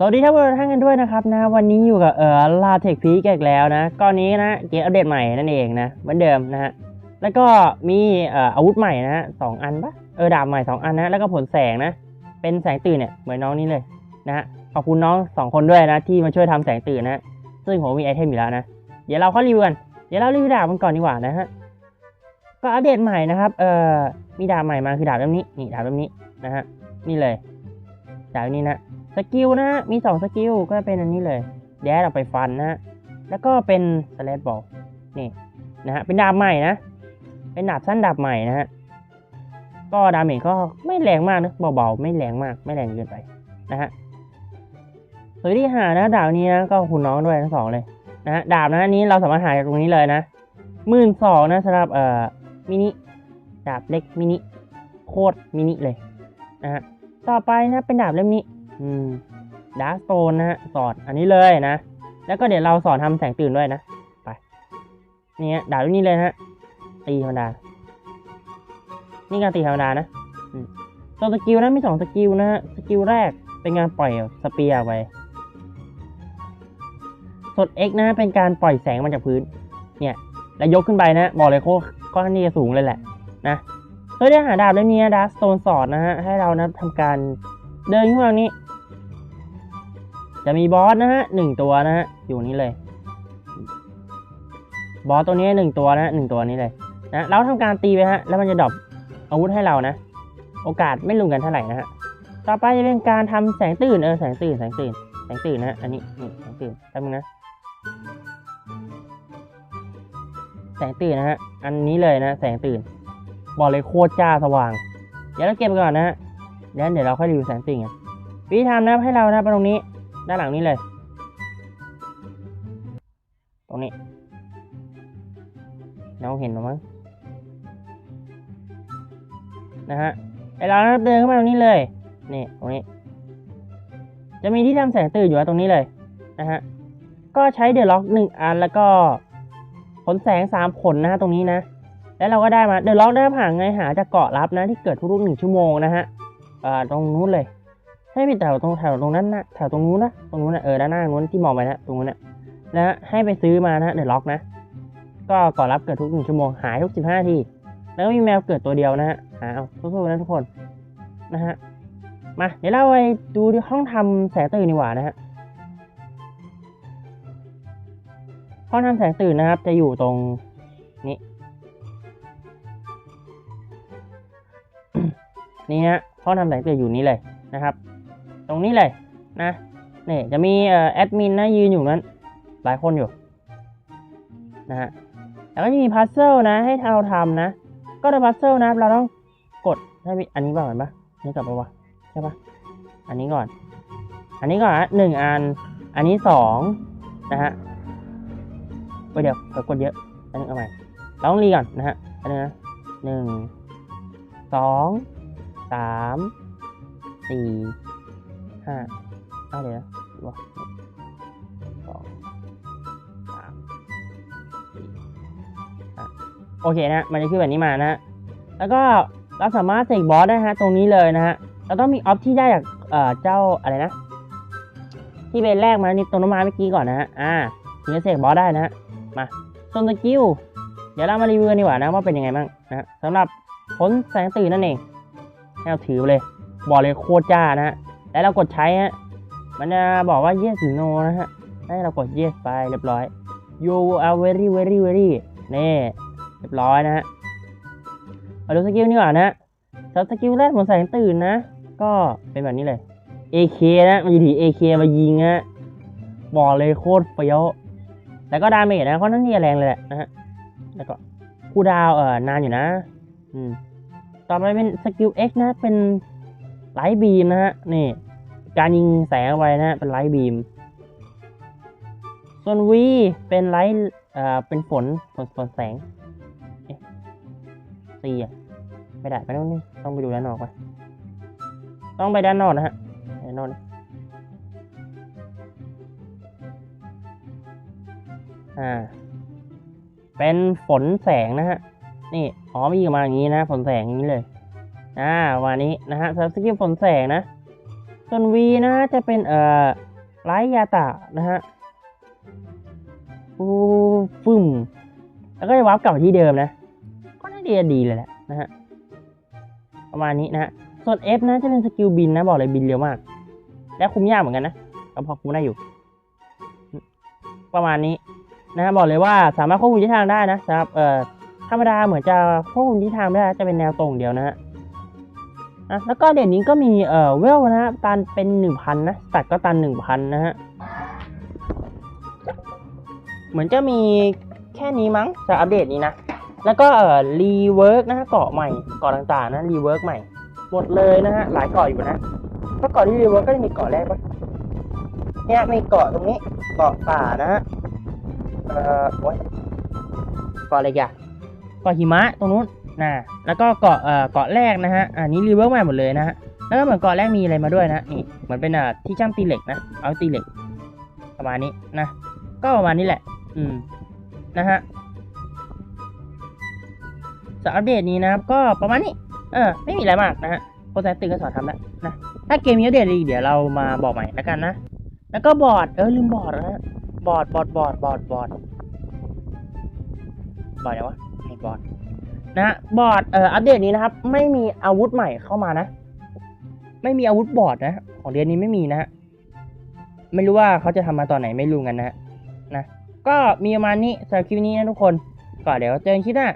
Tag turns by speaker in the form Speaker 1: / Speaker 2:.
Speaker 1: สวัสดีท่านผู้ชมท่านกันด้วยนะครับนะวันนี้อยู่กับเอ่อลาเทคพีกอีกแล้วนะก้อนนี้นะเกมอัปเดตใหม่นั่นเองนะเหมือนเดิมนะฮะแล้วก็มีเอ่ออาวุธใหม่นะฮะสองอันปะเออดาบใหม่สองอันนะแล้วก็ผลแสงนะเป็นแสงตื่นเนี่ยเหมือนน้องนี้เลยนะฮะขอบคุณน้องสองคนด้วยนะที่มาช่วยทำแสงตื่นนะซึ่งผมมีไอเทมอยู่แล้วนะเดี๋ยวเราเข้ารีวิวกันเดี๋ยวเรารีวิวดาบมันก่อนดีกว่านะฮะก็อัปเดตใหม่นะครับเอ่อมีดาบใหม่มาคือดาบเล่มนี้นี่ดาบเล่มนี้นะฮะนี่เลยดาบนี้นะ สกิลนะฮะมีสองสกิลก็เป็นอันนี้เลย แดดออกไปฟันนะฮะแล้วก็เป็นสเลดบอลนี่นะฮะเป็นดาบใหม่นะ เป็นดาบสั้นดาบใหม่นะฮะก็ดาเมจก็ไม่แรงมากนะเบาๆไม่แรงมากไม่แรงเกินไปนะฮะสวยที่หานะดาบนี้นะก็คุณน้องด้วยทั้งสองเลยนะฮะดาบนะอันนี้เราสามารถหาจากตรงนี้เลยนะหมื่นสองนะสำหรับเอ่อมินิดาบเล็กมินิโคตรมินิเลยนะฮะต่อไปนะเป็นดาบเล่มนี้ ดาร์สโตนนะฮะ สอนอันนี้เลยนะ แล้วก็เดี๋ยวเราสอนทำแสงตื่นด้วยนะ ไป นี่ฮะดาบนี้เลยนะฮะ ตีธรรมดา นี่การตีธรรมดานะตัวสกิลนะมีสองสกิลนะฮะ สกิลแรกเป็นการปล่อยสเปียร์ไปส่วน X นะเป็นการปล่อยแสงมาจากพื้น เนี่ย แล้วยกขึ้นไปนะ บอกเลยโคตรก็นี่จะสูงเลยแหละนะเพื่อจะหาดาบเล่มนี้ดาร์สโตนสอนนะฮะ ให้เรานะทำการเดินขึ้นมาตรงนี้ จะมีบอสนะฮะหนึ่งตัวนะฮะอยู่นี้เลย บอสตัวนี้หนึ่งตัวนะหนึ่งตัวนี้เลยนะเราทำการตีไปฮะแล้วมันจะดรอปอาวุธให้เรานะ โอกาสไม่ลงกันเท่าไหร่นะฮะต่อไปจะเป็นการทำแสงตื่นเออแสงตื่นแสงตื่นแสงตื่นนะอันนี้นี่แสงตื่นแป๊บนึงนะแสงตื่นนะฮะอันนี้เลยนะ แสงตื่น บอกเลยโคตรจ้าสว่าง เดี๋ยวเราเก็บก่อนนะฮะแล้วเดี๋ยวเราค่อยรีวิวแสงติ่งกันวิธีทำนะให้เรานะไปตรงนี้ ด้านหลังนี้เลย ตรงนี้น้องเห็นหรือมั้งนะฮะไอเราเดินเข้ามาตรงนี้เลยนี่ตรงนี้ จะมีที่ทำแสงตื่นอยู่ตรงนี้เลยนะฮะก็ใช้เดอะล็อกหนึ่งอันแล้วก็ผลแสงสามผลนะฮะตรงนี้นะ แล้วเราก็ได้มาเดอะล็อกได้ผ่านไงหาจากเกาะลับนะที่เกิดทุกๆหนึ่งชั่วโมงนะฮะอ่าตรงนู้นเลย ให้ไปแถวตรงแถวตรงนั้นนะแถวตรงนู้นนะตรงนู้นนะเออด้านหน้านู้นที่มองไปนะตรงนู้นนะนะฮะให้ไปซื้อมานะเดอะล็อกนะ ก็ก่อนรับเกิดทุกหนึ่งชั่วโมงหายทุกสิบห้าทีแล้วก็มีแมวเกิดตัวเดียวนะฮะหาเอาสู้ๆนะทุกคนนะฮะมาเดี๋ยวเราไปดูที่ห้องทำแสงตื่นดีกว่านะฮะห้องทำแสงตื่นนะครับ จะอยู่ตรงนี้นี่ฮะห้องทำแสงตื่นอยู่นี้เลยนะครับ ตรงนี้เลยนะนี่จะมีแอดมินนะยืนอยู่นั้น หลายคนอยู่นะฮะแล้วก็จะมีพัซเซิลนะให้เราทำนะ ก็ในพัซเซิลนะเราต้องกดให้อันนี้ก่อนปะอันนี้กลับปะวะใช่ปะอันนี้ก่อน อันนี้ก่อนนะหนึ่งอัน อันนี้สองนะฮะเว้ยเดี๋ยวเดี๋ยวกดเยอะ อันนี้เอาใหม่เราต้องรีก่อนนะฮะอันนี้นะหนึ่งสองสามสี่ ห้าเอาเดี๋ยวนะวะสองสามสี่ห้าโอเคนะ มันจะขึ้นแบบนี้มานะแล้วก็เราสามารถเสกบอสได้ฮะตรงนี้เลยนะฮะเราต้องมีออฟที่ได้จากเจ้าอะไรนะ ที่เป็นแรกมานี่ตรงน้ำมาเมื่อกี้ก่อนนะฮะอ่าถึงจะเสกบอสได้นะฮะมาส่วนสกิลเดี๋ยวเรามารีวิวกันดีกว่านะว่าเป็นยังไงบ้างนะฮะสำหรับผลแสงตื่นนั่นเองให้เราถือไปเลย บอกเลยโคตรจ้านะฮะ แล้วเรากดใช้ฮะ มันจะบอกว่า yes หรือ no นะฮะ ให้เรากด yes ไปเรียบร้อย you are very very very นี่เรียบร้อยนะฮะ มาดูสกิลนี่ก่อนนะสำหรับสกิลแรกของแสงตื่นนะ ก็เป็นแบบนี้เลย AK นะมันจะถือ AK มายิงฮะ บอกเลยโคตรเฟี้ยวแล้วก็ดาเมจนะค่อนข้างที่จะแรงเลยแหละนะฮะ แล้วก็คูลดาวเอ่อนานอยู่นะ อืม ต่อไปเป็นสกิล X นะ เป็นไลท์บีมนะฮะ นี่ การยิงแสงเอาไว้นะฮะเป็นไลท์บีม ส่วน V เป็นไลท์เอ่อเป็นฝนฝนฝนแสงเอ๊ะ C อะไม่ได้ไม่ต้องนี่ต้องไปดูด้านนอกไปต้องไปด้านนอกนะฮะด้านนอกอ่า เป็นฝนแสงนะฮะ นี่ อ๋อมีออกมาอย่างนี้นะ ฝนแสงอย่างนี้เลย อ่าวันนี้นะฮะสำหรับสกิลฝนแสงนะ ส่วน V นะจะเป็นเอ่อไลยาตะนะฮะฟูฟึ่มแล้วก็จะวาร์ปกลับที่เดิมนะ ก็น่าจะดีเลยแหละนะฮะ ประมาณนี้นะฮะ ส่วน F นะจะเป็นสกิลบินนะ บอกเลยบินเร็วมาก และคุมยากเหมือนกันนะก็พอคุมได้อยู่ ประมาณนี้นะฮะบอกเลยว่าสามารถควบคุมทิศทางได้นะสำหรับเอ่อธรรมดาเหมือนจะควบคุมทิศทางไม่ได้จะเป็นแนวตรงเดียวนะฮะ อะแล้วก็เด่นนี้ก็มีเอ่อเวลนะฮะตันเป็นหนึ่งพันนะตัดก็ตันหนึ่งพันนะฮะเหมือนจะมีแค่นี้มั้งจากอัปเดตนี้นะ แล้วก็เอ่อรีเวิร์กนะฮะเกาะใหม่เกาะต่างๆนะรีเวิร์กใหม่หมดเลยนะฮะหลายเกาะอยู่นะถ้าเกาะที่รีเวิร์กก็จะมีเกาะแรกปะเนี่ยมีเกาะตรงนี้เกาะป่านะฮะเอ่อโอ๊ยเกาะอะไรกันเกาะหิมะตรงนู้น นะแล้วก็เกาะเอ่อเกาะแรกนะฮะอันนี้รีเวิร์กใหม่หมดเลยนะฮะแล้วก็เหมือนเกาะแรกมีอะไรมาด้วยนะนี่เหมือนเป็นอ่าที่ช่างตีเหล็กนะเอาตีเหล็ก ประมาณนี้นะก็ประมาณนี้แหละ อืมนะฮะสำหรับอัปเดตนี้นะครับก็ประมาณนี้ เออ ไม่มีอะไรมากนะฮะโปรแซสตึงก็สอนทำแล้วนะถ้าเกมมีอัปเดตอีกเดี๋ยวเรามาบอกใหม่แล้วกันนะแล้วก็บอร์ดเออลืมบอร์ดนะฮะบอร์ดบอร์ดบอร์ดบอร์ดบอร์ดบอร์ดอะไรวะนี่บอร์ด นะบอร์ดเอ่ออัปเดตนี้นะครับ ไม่มีอาวุธใหม่เข้ามานะ ไม่มีอาวุธบอร์ดนะ ของเดือนนี้ไม่มีนะฮะไม่รู้ว่าเขาจะทำมาตอนไหนไม่รู้กันนะฮะนะ ก็มีประมาณนี้สำหรับคลิปนี้นะทุกคน ก็เดี๋ยวเจอกันคลิปหน้า